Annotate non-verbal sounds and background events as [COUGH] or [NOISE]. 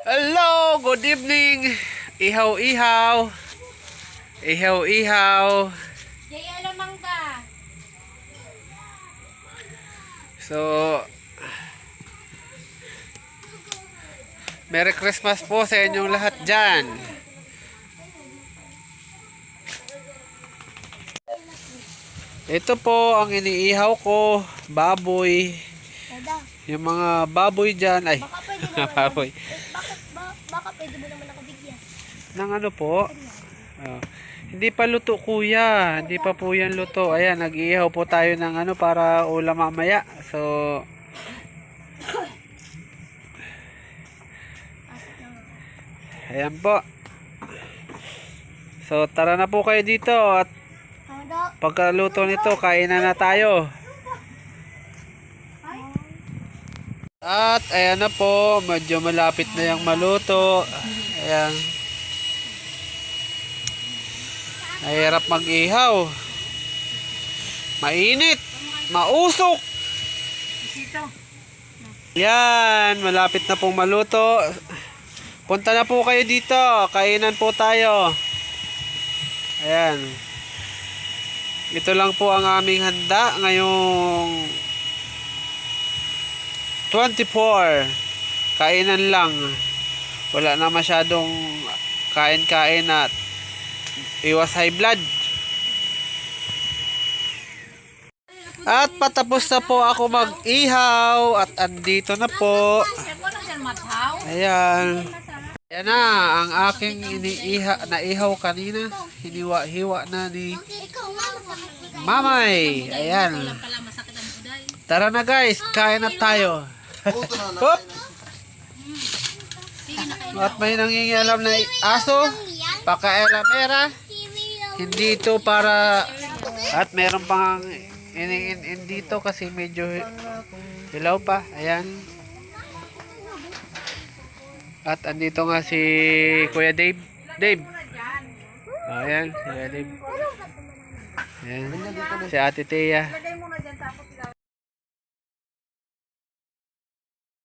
Hello, good evening. Ihaw-ihaw. Ihaw-ihaw. Jay, alamang ka. So, Merry Christmas po sa inyong lahat dyan. Ito po ang iniihaw ko, baboy. Yung mga baboy dyan, ay, [LAUGHS] baboy. Baka pwede mo naman ako bigyan. Nang ano po? Oh. Hindi pa luto kuya. Hindi pa po yan luto. Ayan, nag-iihaw po tayo ng ano para ulam mamaya. So, ayan po. So, tara na po kayo dito at pagkaluto nito, kainan na tayo. At ayan na po, medyo malapit na yung maluto. Ayan. Mahirap mag-ihaw. Mainit. Mausok. Yan, malapit na pong maluto. Punta na po kayo dito. Kainan po tayo. Ayan. Ito lang po ang aming handa ngayong 24. Kainan lang. Wala na masyadong kain-kain at iwas high blood. At patapos na po ako mag-ihaw at andito na po. Ayan. Ayan na ang aking iniiha na ihaw kanina. Hiniwa-hiwa na ni Mamay. Ayan. Tara na guys, kain na tayo. Hop! At may nangingialam na aso, paka-elamera. Hindi ito para at meron pang iniin dito kasi medyo hilaw pa. Ayan. At andito nga si Kuya Dave. Dave. Ayan, si Kuya Dave. Ayan. Si Ate Thea.